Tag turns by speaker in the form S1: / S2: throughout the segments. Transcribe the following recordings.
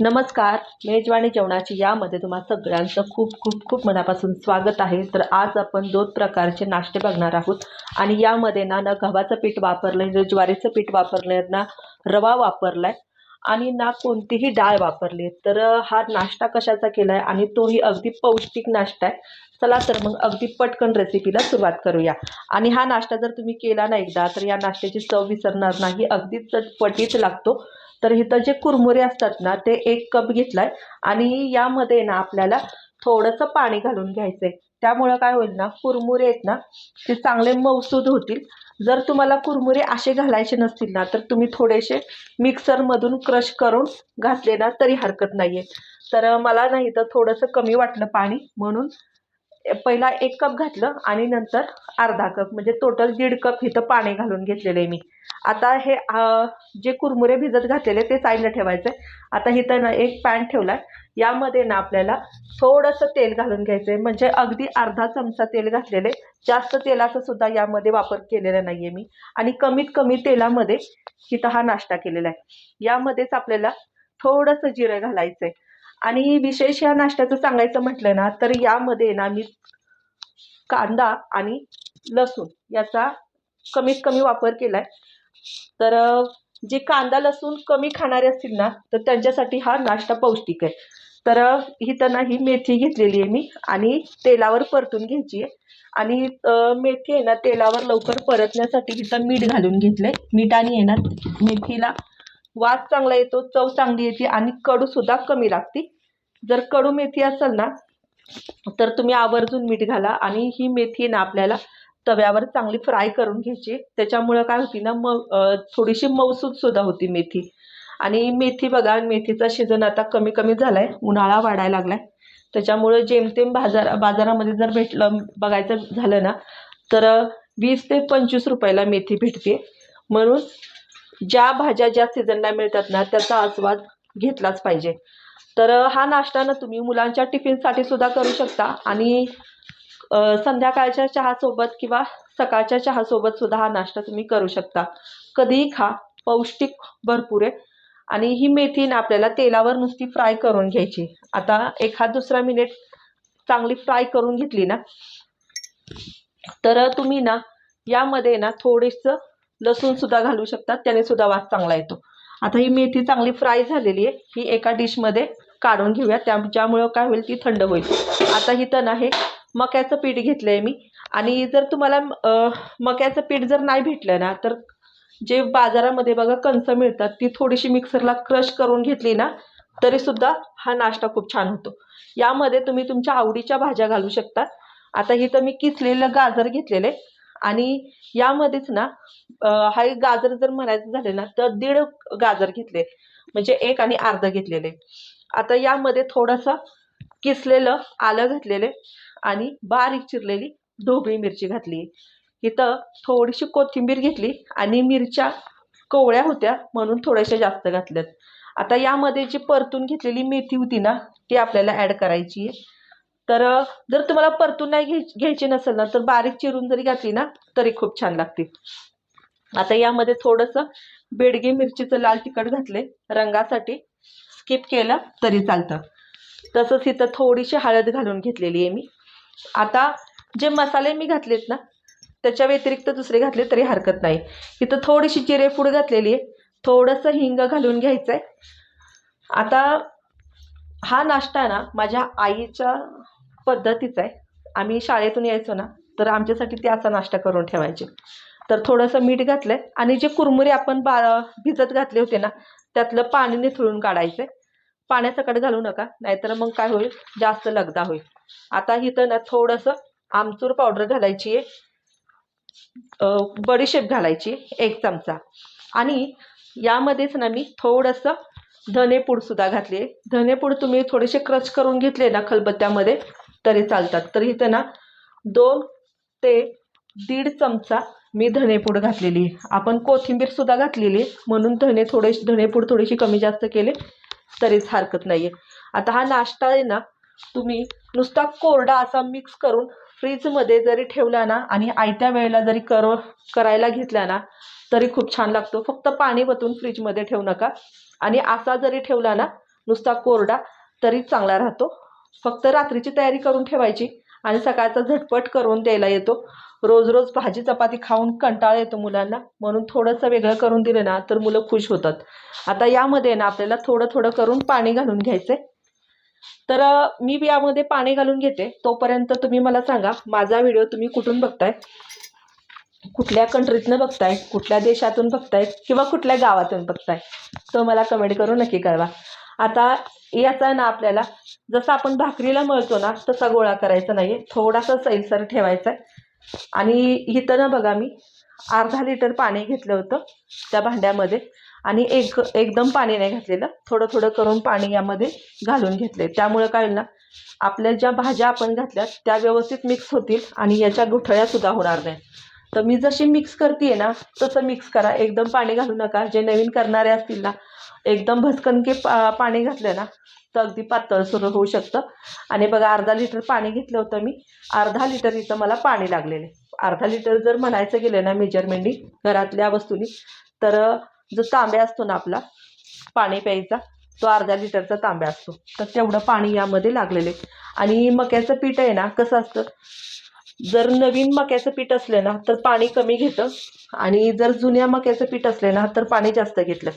S1: नमस्कार मेजवानी जेवणाची यामध्ये तुम्हा सगळ्यांचं खूप खूप खूप मनापासून स्वागत आहे. तर आज आपण दोन प्रकारचे नाश्ते बघणार आहोत. आणि यामध्ये ना ना गव्हाचं पीठ वापरलं आहे ना ज्वारीचं पीठ वापरलं आहे ना रवा वापरला आहे आणि ना कोणतीही डाळ वापरली तर हा नाश्ता कशाचा केला आहे आणि तोही अगदी पौष्टिक नाश्ता आहे. चला तर मग अगदी पटकन रेसिपीला सुरुवात करूया. आणि हा नाश्ता जर तुम्ही केला ना एकदा तर या नाश्त्याची चव विसरणार नाही. अगदी चटपटीत लागतो. तर इथं जे कुरमुरे असतात ना ते एक कप घेतलाय आणि यामध्ये ना आपल्याला थोडंसं पाणी घालून घ्यायचं आहे त्यामुळं काय होईल ना कुरमुरे आहेत ना ते चांगले मौसूद होतील. जर तुम्हाला कुरमुरे असे घालायचे नसतील ना तर तुम्ही थोडेसे मिक्सरमधून क्रश करून घातले ना तरी हरकत नाही आहे तर मला नाही तर थोडंसं कमी वाटलं पाणी म्हणून पहिला एक कप घातलं आणि नंतर अर्धा कप म्हणजे टोटल दीड कप इथं पाणी घालून घेतलेलं आहे मी. आता हे जे कुरमुरे भिजत घातलेले ते साईडला ठेवायचे आता इथं ना एक पॅन ठेवला आहे यामध्ये ना आपल्याला थोडंसं तेल घालून घ्यायचं आहे म्हणजे अगदी अर्धा चमचा तेल घातलेले. जास्त तेलाचा सुद्धा यामध्ये वापर केलेला नाही आहे मी. आणि कमीत कमी तेलामध्ये इथं हा नाश्ता केलेला आहे. यामध्येच आपल्याला थोडंसं जिरं घालायचं आहे आणि विशेष या नाश्त्याचं सांगायचं म्हटलं ना तर यामध्ये ना मी कांदा आणि लसूण याचा कमीत कमी वापर केला आहे तर जे कांदा लसूण कमी खाणारे असतील ना तर त्यांच्यासाठी हा नाश्ता पौष्टिक आहे. तर अ, इथं ना ही मेथी घेतलेली आहे मी आणि तेलावर परतून घ्यायची आहे. आणि मेथी आहे ना तेलावर लवकर परतण्यासाठी इथं मीठ घालून घेतलंय. आणि आहे ना मेथीला वास चांगला येतो चव चांगली येते आणि कडूसुद्धा कमी लागते. जर कडू मेथी असेल ना तर तुम्ही आवर्जून मीठ घाला आणि ही मेथी ना आपल्याला तव्यावर चांगली फ्राय करून घ्यायची. त्याच्यामुळं काय होती ना मग थोडीशी मऊसूद सुद्धा होती मेथी. आणि मेथी बघा मेथीचा सीझन आता कमी कमी झालाय उन्हाळा वाढायला लागलाय. त्याच्यामुळं जेमतेम बाजार बाजारामध्ये जर भेटलं बघायचं झालं ना तर वीस ते पंचवीस रुपयाला मेथी भेटते. म्हणून ज्या भाज्या ज्या सीझनला मिळतात ना त्याचा आस्वाद घेतलाच पाहिजे. तर हा नाश्ता ना तुम्ही मुलांच्या टिफिनसाठी सुद्धा करू शकता आणि संध्याकाळच्या चहासोबत किंवा सकाळच्या चहासोबत सुद्धा हा नाश्ता तुम्ही करू शकता. कधीही खा पौष्टिक भरपूर आहे. आणि ही मेथी ना आपल्याला तेलावर नुसती फ्राय करून घ्यायची. आता एखाद दुसरा मिनिट चांगली फ्राय करून घेतली ना तर तुम्ही ना यामध्ये ना थोडीसं लसूण सुद्धा घालू शकतात त्याने सुद्धा वास चांगला येतो. आता ही मेथी चांगली फ्राय झालेली आहे ही एका डिशमध्ये काढून घेऊया त्या ज्यामुळं काय होईल ती थंड होईल. आता ही तण आहे मक्याचं पीठ घेतलं आहे मी. आणि जर तुम्हाला मक्याचं पीठ जर नाही भेटलं ना तर जे बाजारामध्ये बघा कणसं मिळतात ती थोडीशी मिक्सरला क्रश करून घेतली ना तरीसुद्धा हा नाश्ता खूप छान होतो. यामध्ये तुम्ही तुमच्या आवडीच्या भाज्या घालू शकता. आता इथं मी किसलेलं गाजर घेतलेले आणि यामध्येच ना हा एक गाजर जर म्हणायचं झाले ना तर दीड गाजर घेतले. म्हणजे एक आणि अर्ध घेतलेले. आता यामध्ये थोडंसं किसलेलं आलं घातलेले आणि बारीक चिरलेली ढोबळी मिरची घातली. इथं थोडीशी कोथिंबीर घेतली आणि मिरच्या कोवळ्या होत्या म्हणून थोड्याशा जास्त घातल्यात. आता यामध्ये जी परतून घेतलेली मेथी होती ना ती आपल्याला ॲड करायची आहे. तर जर तुम्हाला परतून नाही घ्याय घ्यायची नसेल ना तर बारीक चिरून जरी घातली ना तरी खूप छान लागते आता यामध्ये थोडंसं बेडगी मिरचीचं लाल तिखट घातले रंगासाठी स्किप केलं तरी चालतं. तसंच इथं थोडीशी हळद घालून घेतलेली आहे मी. आता जे मसाले मी घातलेत ना त्याच्या व्यतिरिक्त दुसरे घातले तरी हरकत नाही. इथं थोडीशी जिरेपूड घातलेली आहे. थोडंसं हिंग घालून घ्यायचं आहे आता हा नाश्ता ना माझ्या आईच्या पद्धतीच आहे. आम्ही शाळेतून यायचो ना तर आमच्यासाठी ते असा नाश्ता करून ठेवायचे. तर थोडंसं मीठ घातलं आहे आणि जे कुरमुरे आपण बा भिजत घातले होते ना त्यातलं पाणी निथळून काढायचं आहे पाण्यासकट घालू नका नाहीतर मग काय होईल? जास्त लगदा होईल. आता इथं ना थोडंसं आमचूर पावडर घालायची आहे. बडीशेप घालायची एक चमचा. आणि यामध्येच ना मी थोडंसं धनेपूडसुद्धा घातली आहे. धनेपूड तुम्ही थोडेसे क्रच करून घेतले ना खलबत्त्यामध्ये तरी चालतात. तर इथे ना दोन ते दीड चमचा मी धनेपूड घातलेली. आपण आपण कोथिंबीरसुद्धा घातलेली. म्हणून धने थोडे धनेपूड थोडीशी कमी जास्त केले तरीच हरकत नाही आहे आता हा नाश्ता आहे ना तुम्ही नुसता कोरडा असा मिक्स करून फ्रीजमध्ये जरी ठेवला ना आणि आयत्या वेळेला जरी कर करायला घेतला ना तरी खूप छान लागतो. फक्त पाणी वतून फ्रीजमध्ये ठेवू नका. आणि असा जरी ठेवला ना नुसता कोरडा तरी चांगला राहतो. फक्त रात्रीची तयारी करून ठेवायची आणि सकाळचा झटपट करून द्यायला येतो. रोज रोज भाजी चपाती खाऊन कंटाळा येतो मुलांना. म्हणून थोडंसं वेगळं करून दिलं ना तर मुलं खुश होतात. आता यामध्ये ना आपल्याला थोडं थोडं करून पाणी घालून घ्यायचं तर मी यामध्ये पाणी घालून घेते. तोपर्यंत तुम्ही मला सांगा माझा व्हिडिओ तुम्ही कुठून बघताय? कुठल्या कंट्रीतनं बघताय? कुठल्या देशातून बघताय? किंवा कुठल्या गावातून बघताय? तो मला कमेंट करून नक्की कळवा. आता याचा ना आपल्याला जसं आपण भाकरीला मळतो ना तसा गोळा करायचा नाही आहे थोडासा सैलसर ठेवायचा आहे. आणि इथं ना बघा मी अर्धा लिटर पाणी घेतलं होतं त्या भांड्यामध्ये. आणि एक एकदम पाणी नाही घातलेलं. थोडं थोडं करून पाणी यामध्ये घालून घेतले त्यामुळं काय होईल ना आपल्या ज्या भाज्या आपण घातल्या त्या व्यवस्थित मिक्स होतील आणि याच्या गुठळ्यासुद्धा होणार नाही तर मी जशी मिक्स करते ना तसं मिक्स करा. एकदम पाणी घालू नका. जे नवीन करणारे असतील ना एकदम भसकन की पा पाणी घातलं ना तर अगदी पातळ सुरू होऊ शकतं. आणि बघा अर्धा लिटर पाणी घेतलं होतं मी. अर्धा लिटर इथं मला पाणी लागलेलं अर्धा लिटर जर म्हणायचं गेलं ना मेजरमेंटनी घरातल्या वस्तूनी तर जो तांब्या असतो ना आपला पाणी प्यायचा तो अर्धा लिटरचा तांब्या असतो. तर तेवढं पाणी यामध्ये लागलेलं आहे. आणि मक्याचं पीठ आहे ना कसं असतं? जर नवीन मक्याचं पीठ असलं ना तर पाणी कमी घेतं. आणि जर जुन्या मक्याचं पीठ असलं ना तर पाणी जास्त घेतलं.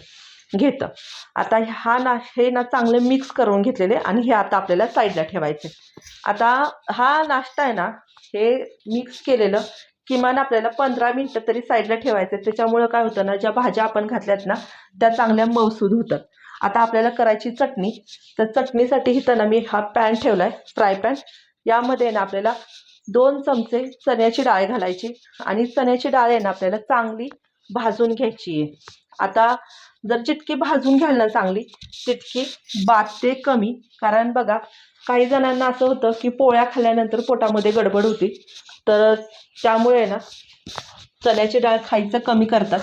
S1: घेतं. आता हा ना हे ना चांगले मिक्स करून घेतलेले आणि हे आता आपल्याला साईडला ठेवायचे. आता हा नाश्ता आहे ना हे मिक्स केलेलं किमान आपल्याला पंधरा मिनटं तरी साईडला ठेवायचं. त्याच्यामुळं काय होतं ना ज्या भाज्या आपण घातल्यात ना त्या चांगल्या मौसूद होतात. आता आपल्याला करायची चटणी. तर चटणीसाठी इथं ना मी हा पॅन ठेवला आहे फ्राय पॅन यामध्ये ना आपल्याला दोन चमचे चण्याची डाळ घालायची आणि चण्याची डाळ आहे ना आपल्याला चांगली भाजून घ्यायची आहे. आता जर जितकी भाजून घ्याल ना चांगली तितकी बाते कमी. कारण बघा काही जणांना असं होतं की पोळ्या खाल्ल्यानंतर पोटामध्ये गडबड होती. तर त्यामुळे ना चण्याची डाळ खायचं कमी करतात.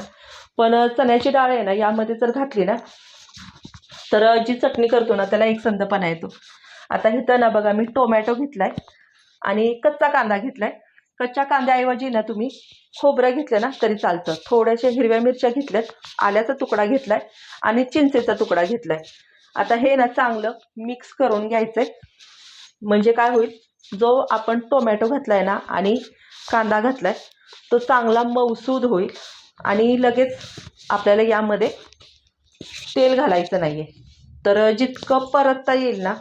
S1: पण चण्याची डाळ आहे ना यामध्ये जर घातली ना तर जी चटणी करतो ना त्याला एक संदपणा येतो. आता इथं ना बघा मी टोमॅटो घेतलाय आणि कच्चा कांदा घेतलाय. कच्च्या कांद्याऐवजी ना तुम्ही खोबरं घेतलं ना तरी चालतं. थोड्याशा हिरव्या मिरच्या घेतल्यात आल्याचा तुकडा घेतलाय आणि चिंचेचा तुकडा घेतलाय. आता हे ना चांगलं मिक्स करून घ्यायचंय. म्हणजे काय होईल? जो आपण टोमॅटो घातलाय ना आणि कांदा घातलाय तो चांगला मौसूद होईल आणि लगेच आपल्याला यामध्ये तेल घालायचं नाही आहे तर जितकं परतता येईल ना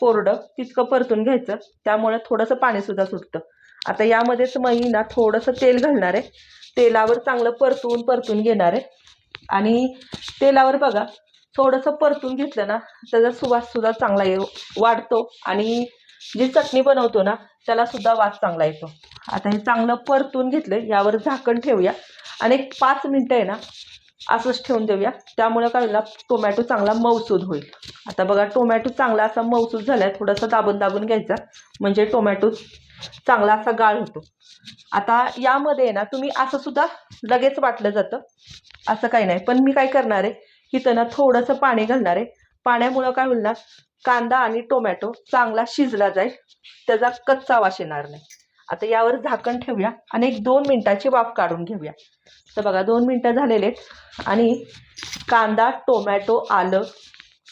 S1: कोरडं तितकं परतून घ्यायचं. त्यामुळे थोडंसं पाणीसुद्धा सुटतं. आता यामध्येच मी ना थोडंसं तेल घालणार आहे. तेलावर चांगलं परतून परतून घेणार आहे. आणि तेलावर बघा थोडंसं परतून घेतलं ना त्याचा सुवाससुद्धा चांगला ये वाढतो. आणि जी चटणी बनवतो ना त्यालासुद्धा वास चांगला येतो. आता हे चांगलं परतून घेतलं यावर झाकण ठेवूया. आणि एक पाच मिनटं आहे ना असंच ठेवून देऊया. त्यामुळे काय होईल ना टोमॅटो चांगला मऊसूद होईल. आता बघा टोमॅटो चांगला असा मऊसूद झाला आहे थोडासा दाबून दाबून घ्यायचा. म्हणजे टोमॅटो चांगला असा गाळ होतो. आता यामध्ये आहे ना तुम्ही असं सुद्धा लगेच वाटलं जातं. असं काही नाही. पण मी काय करणार आहे इथं ना थोडंसं पाणी घालणार आहे. पाण्यामुळं काय होईल ना कांदा आणि टोमॅटो चांगला शिजला जाईल. त्याचा कच्चा वास येणार नाही. आता यावर झाकण ठेवूया आणि एक दोन मिनटाची वाफ काढून घेऊया. तर बघा दोन मिनटं झालेले आहेत. आणि कांदा टोमॅटो आलं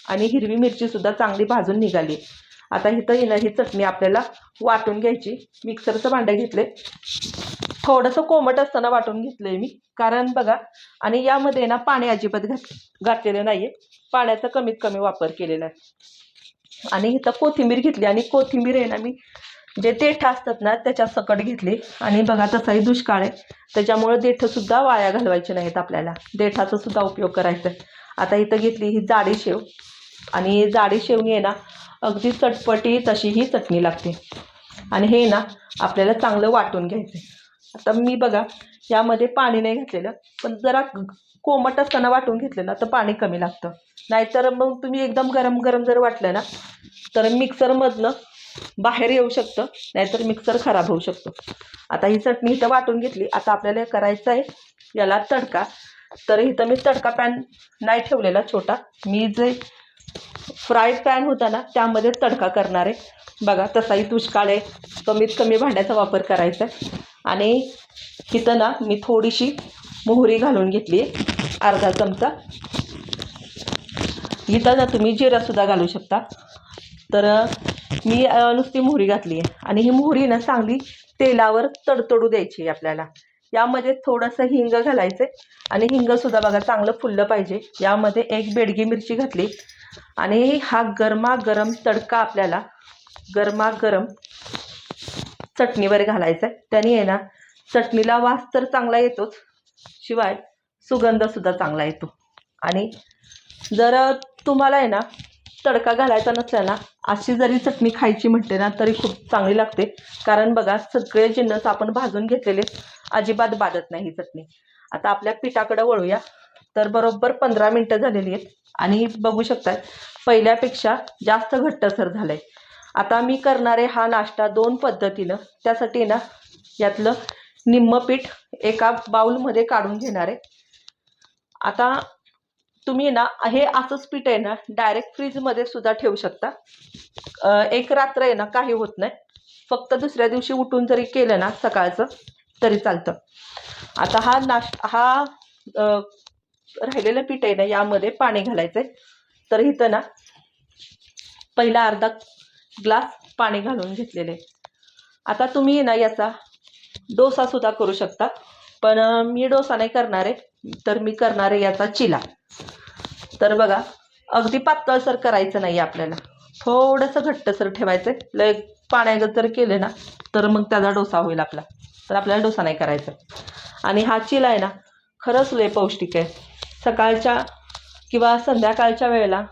S1: आणि हिरवी मिरचीसुद्धा चांगली भाजून निघाली. आता इथं येणं ही चटणी आपल्याला वाटून घ्यायची. मिक्सरचं भांडं घेतले. थोडंसं कोमट असताना वाटून घेतलं आहे मी. कारण बघा आणि यामध्ये ना पाणी अजिबात घात घातलेलं नाही आहे पाण्याचा कमीत कमी वापर केलेला आहे. आणि इथं कोथिंबीर घेतली. आणि कोथिंबीर आहे ना मी जे देठं असतात ना त्याच्या सकट घेतली. आणि बघा तसाही दुष्काळ आहे. त्याच्यामुळे देठंसुद्धा वाया घालवायचे नाहीत आपल्याला. देठाचा सुद्धा उपयोग करायचा आहे. आता इथं घेतली ही जाडी शेव. आणि जाडी शेवणी आहे ना अगदी चटपटी तशी ही चटणी लागते. आणि हे ना आपल्याला चांगलं वाटून घ्यायचं आहे आता मी बघा यामध्ये पाणी नाही घातलेलं. पण जरा कोमट असताना वाटून घेतलं ना तर पाणी कमी लागतं. नाहीतर मग तुम्ही एकदम गरम गरम जर वाटलं ना तर मिक्सरमधलं बाहेर येऊ शकतं नाहीतर मिक्सर खराब होऊ शकतो. आता ही चटणी इथं वाटून घेतली आता आपल्याला करायचं आहे याला तडका. तर इथं मी तडका पॅन नाही ठेवलेला छोटा मी जे फ्राय पॅन होता ना त्यामध्ये तडका करणार आहे. बघा तसाही दुष्काळ आहे कमीत कमी भांड्याचा वापर करायचा आहे. आणि इथं ना मी थोडीशी मोहरी घालून घेतली आहे अर्धा चमचा. इथं ना तुम्ही जिरासुद्धा घालू शकता. तर मी नुसती मोहरी घातली. आहे आणि ही मोहरी ना चांगली तेलावर तडतडू द्यायची आहे आपल्याला. यामध्ये थोडंसं हिंग घालायचं आणि हिंगसुद्धा बघा चांगलं फुललं पाहिजे. यामध्ये एक बेडगी मिरची घातली. आणि हा गरमागरम तडका आपल्याला गरमागरम चटणीवर घालायचा आहे त्याने आहे ना चटणीला वास तर चांगला येतोच. शिवाय सुगंधसुद्धा चांगला येतो. आणि जर तुम्हाला आहे ना तडका घालायचा नसला ना अशी जरी चटणी खायची म्हटले ना तरी खूप चांगली लागते. कारण बघा सगळे जिन्नस आपण भाजून घेतलेले अजिबात बाधत नाही ही चटणी. आता आपल्या पिठाकडे वळूया. तर बरोबर पंधरा मिनटं झालेली आहेत. आणि बघू शकताय पहिल्यापेक्षा जास्त घट्टसर झालं आहे आता मी करणारे हा नाश्ता दोन पद्धतीनं. त्यासाठी ना यातलं निम्म पीठ एका बाऊलमध्ये काढून घेणार आहे. आता तुम्ही ना हे असंच पीठ आहे ना डायरेक्ट फ्रीजमध्ये सुद्धा ठेवू शकता. एक रात्र आहे ना काही होत नाही. फक्त दुसऱ्या दिवशी उठून जरी केलं ना सकाळचं तरी चालतं. आता हा नाश हा राहिलेलं पीठ आहे ना यामध्ये पाणी घालायचं आहे तर इथं ना पहिला अर्धा ग्लास पाणी घालून घेतलेलं आहे. आता तुम्ही ना याचा डोसासुद्धा करू शकता. पण मी डोसा नाही करणार आहे. तर मी करणार आहे याचा चिला. तर बघा अगदी पातळसर करायचं नाही आपल्याला. थोडंसं घट्टसर ठेवायचं आहे लय पाण्यागत जर केले ना तर मग त्याचा डोसा होईल आपला. तर आपल्याला डोसा नाही करायचा. आणि हा चिला आहे ना खरंच लय पौष्टिक आहे. सकाळच्या किंवा संध्याकाळच्या वेळेला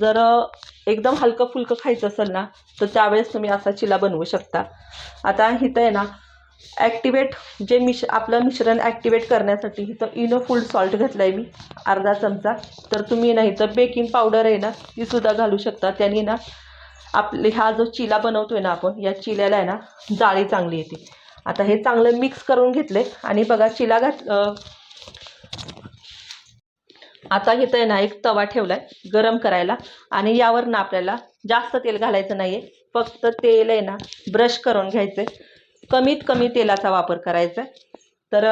S1: जर एकदम हलकं फुलकं खायचं असेल ना तर त्यावेळेस तुम्ही असा चिला बनवू शकता. आता इथं आहे ना ॲक्टिवेट जे मिश आपलं मिश्रण ॲक्टिवेट करण्यासाठी इथं इनो फुल सॉल्ट घातलं आहे मी अर्धा चमचा. तर तुम्ही ना इथं बेकिंग पावडर आहे ना तीसुद्धा घालू शकता. त्याने ना आपले हा जो चिला बनवतो आहे ना आपण या चिल्याला आहे ना जाळी चांगली येते. आता हे चांगलं मिक्स करून घेतले आणि बघा चिला घात आता इथं आहे ना एक तवा ठेवला आहे गरम करायला. आणि यावर ना आपल्याला जास्त तेल घालायचं नाही आहे फक्त तेल आहे ना ब्रश करून घ्यायचं आहे कमीत कमी तेलाचा वापर करायचा आहे. तर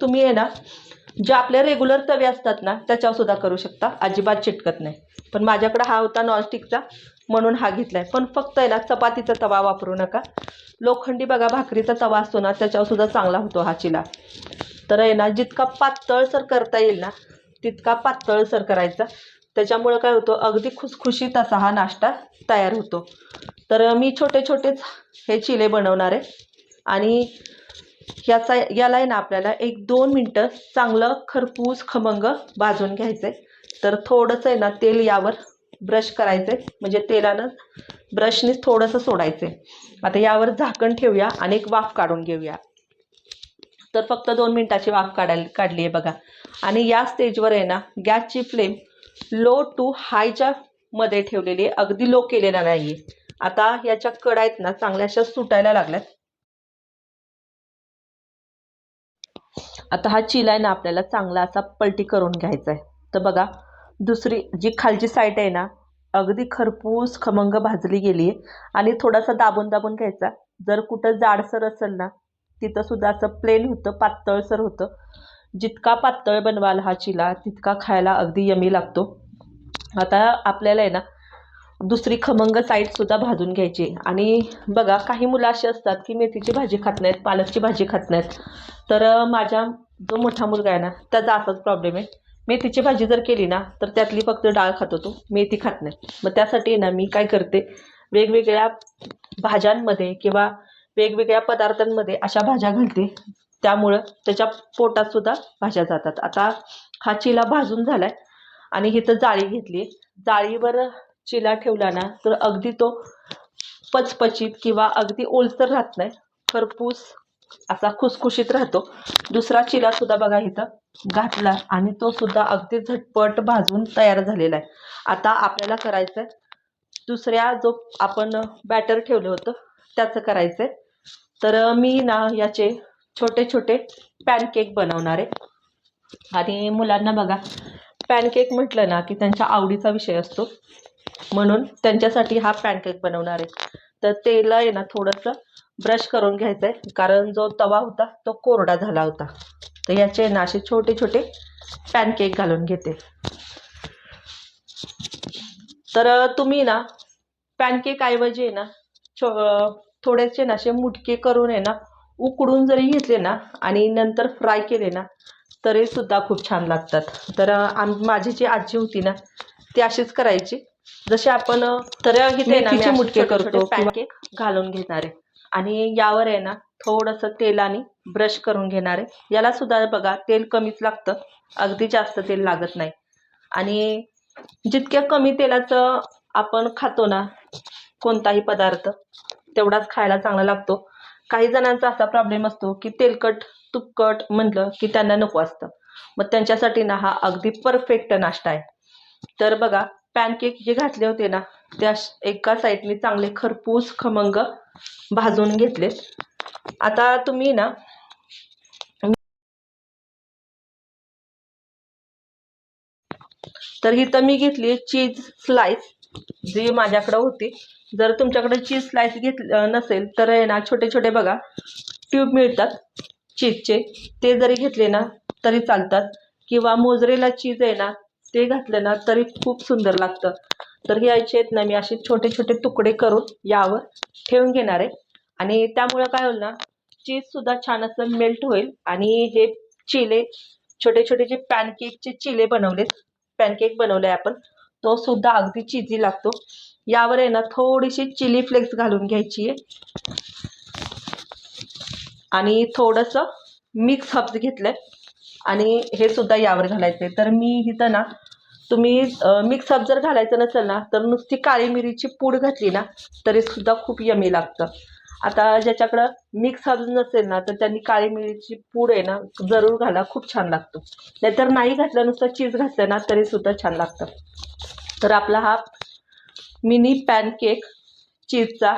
S1: तुम्ही आहे ना जे आपले रेग्युलर तवे असतात ना त्याच्यावर सुद्धा करू शकता. अजिबात चिटकत नाही. पण माझ्याकडे हा होता नॉनस्टिकचा म्हणून हा घेतला आहे पण फक्त आहे ना चपातीचा तवा वापरू नका. लोखंडी बघा भाकरीचा तवा असतो ना त्याच्यावर सुद्धा चांगला होतो हा चिला. तर आहे ना जितका पातळसर करता येईल ना तितका पातळसर करायचा. त्याच्यामुळं काय होतं अगदी खुसखुशीत असा हा नाश्ता तयार होतो. तर मी छोटे छोटेच हे चिले बनवणार आहे. आणि याचा याला आहे ना आपल्याला एक दोन मिनटं चांगलं खरपूस खमंग भाजून घ्यायचं आहे तर थोडंसं आहे ना तेल यावर ब्रश करायचं आहे म्हणजे तेलानं ब्रशनीच थोडंसं सोडायचं आहे आता यावर झाकण ठेवूया आणि एक वाफ काढून घेऊया. तर फक्त दोन मिनटाची वाफ काढायला काढली आहे बघा. आणि या स्टेजवर आहे ना गॅसची फ्लेम लो टू हायच्या मध्ये ठेवलेली आहे. अगदी लो केलेला नाही आहे आता याच्या कडा आहेत ना चांगल्या अशा सुटायला लागल्यात. आता हा चिला आहे ना आपल्याला चांगला असा पलटी करून घ्यायचा आहे तर बघा दुसरी जी खालची साईड आहे ना अगदी खरपूस खमंग भाजली गेली आहे आणि थोडासा दाबून दाबून घ्यायचा. जर कुठं जाडसर असेल ना तिथं सुद्धा असं प्लेन होतं पातळसर होतं. जितका पातळ बनवाल हा चिला तितका खायला अगदी यमी लागतो. आता आपल्याला आहे ना दुसरी खमंग साईडसुद्धा भाजून घ्यायची. आणि बघा काही मुलं अशी असतात की मेथीची भाजी खात नाहीत पालकची भाजी खात नाहीत. तर माझ्या माझा जो मोठा मुलगा आहे ना त्याचा असाच प्रॉब्लेम आहे. मेथीची भाजी जर केली ना तर त्यातली फक्त डाळ खात होतो मेथी खात नाही. मग त्यासाठी ना मी काय करते वेगवेगळ्या भाज्यांमध्ये किंवा वेगवेगळ्या पदार्थांमध्ये अशा भाज्या घालते. त्यामुळं त्याच्या पोटात सुद्धा भाज्या जातात. आता हा चिला भाजून झालाय आणि इथं जाळी घेतली. जाळीवर चिला ठेवला ना तर अगदी तो पचपचीत किंवा अगदी ओलसर राहत नाही. खरपूस असा खुसखुशीत राहतो. दुसरा चिला सुद्धा बघा इथं घातला आणि तो सुद्धा अगदी झटपट भाजून तयार झालेला आहे. आता आपल्याला करायचं आहे दुसऱ्या जो आपण बॅटर ठेवलं होतं त्याचं करायचं आहे तर मी ना याचे छोटे छोटे पॅनकेक बनवणार आहे आणि मुलांना बघा पॅनकेक म्हटलं ना की त्यांच्या आवडीचा विषय असतो. म्हणून त्यांच्यासाठी हा पॅनकेक बनवणार आहे. तर तेल आहे ना थोडंसं ब्रश करून घ्यायचं आहे कारण जो तवा होता तो कोरडा झाला होता. तर याचे ना असे छोटे छोटे पॅनकेक घालून घेते. तर तुम्ही ना पॅनकेक ऐवजी आहे ना छो थोडेसे ना असे मुटके करून आहे ना उकडून जरी घेतले ना आणि नंतर फ्राय केले ना तरी सुद्धा खूप छान लागतात. तर आम माझी जी आजी होती ना ती अशीच करायची. जसे आपण तर मी
S2: मुटके करतो
S1: पॅनकेक घालून घेणार. आणि यावर आहे ना थोडंसं तेलाने ब्रश करून घेणार. याला सुद्धा बघा तेल कमीच लागतं. अगदी जास्त तेल लागत नाही. आणि जितक्या कमी तेलाचं आपण खातो ना कोणताही पदार्थ तेवढाच खायला चांगला लागतो. काही जणांचा असा प्रॉब्लेम असतो की तेलकट तुपकट म्हटलं की त्यांना नको असतं. मग त्यांच्यासाठी ना हा अगदी परफेक्ट नाश्ता आहे. तर बघा पॅनकेक जे घातले होते ना त्या एका साईडने चांगले खरपूस खमंग भाजून घेतले. आता तुम्ही ना तर इथं मी घेतली चीज स्लाइस जी माझ्याकडं होती. जर तुमच्याकडे चीज स्लाइस घेत नसेल तर आहे ना छोटे छोटे बघा. ट्यूब मिळतात चीजचे ते जरी घेतले ना तरी चालतात. किंवा मोजरेला चीज आहे ना ते घातलं ना तरी खूप सुंदर लागतं. तर हे आहेत ना मी असे छोटे छोटे तुकडे करून यावर ठेवून घेणार आहे. आणि त्यामुळं काय होईल ना चीजसुद्धा छान असं मेल्ट होईल. आणि हे चिले छोटे छोटे जे पॅनकेकचे चिले बनवलेत पॅनकेक बनवले आपण तो सुद्धा अगदी चिजी लागतो. यावर आहे ना थोडीशी चिली फ्लेक्स घालून घ्यायची आहे. आणि थोडंसं मिक्स हब्स घेतलंय. आणि हे सुद्धा यावर घालायचे तर मी इथं ना तुम्ही मिक्स हब जर घालायचं नसेल ना तर नुसती काळी मिरीची पूड घातली ना तरी सुद्धा खूप यमी लागतं. आता ज्याच्याकडं मिक्स अजून नसेल ना तर त्यांनी काळी मिरीची पूड आहे ना जरूर घाला खूप छान लागतो. नाहीतर नाही घातलं नुसतं चीज घातलं ना तरी सुद्धा छान लागतं. तर आपला हा मिनी पॅनकेक चीजचा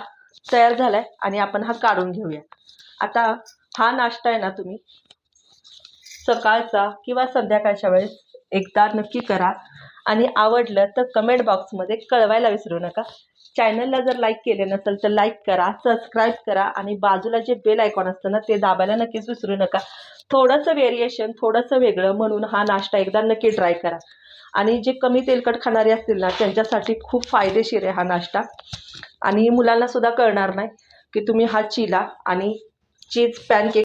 S1: तयार झालाय आणि आपण हा काढून घेऊया. आता हा नाश्ता आहे ना तुम्ही सकाळचा किंवा संध्याकाळच्या वेळेस एकदा नक्की करा. आणि आवडलं तर कमेंट बॉक्समध्ये कळवायला विसरू नका. चॅनलला जर लाईक केले नसेल तर लाईक करा सबस्क्राईब करा आणि बाजूला जे बेल आयकॉन असतं ना ते दाबायला नक्कीच विसरू नका. थोडंसं व्हेरिएशन थोडंसं वेगळं म्हणून हा नाश्ता एकदा नक्की ट्राय करा. आणि जे कमी तेलकट खाणारे असतील ना त्यांच्यासाठी खूप फायदेशीर आहे हा नाश्ता. आणि मुलांना सुद्धा कळणार नाही की तुम्ही हा चिला आणि चीज पॅनकेक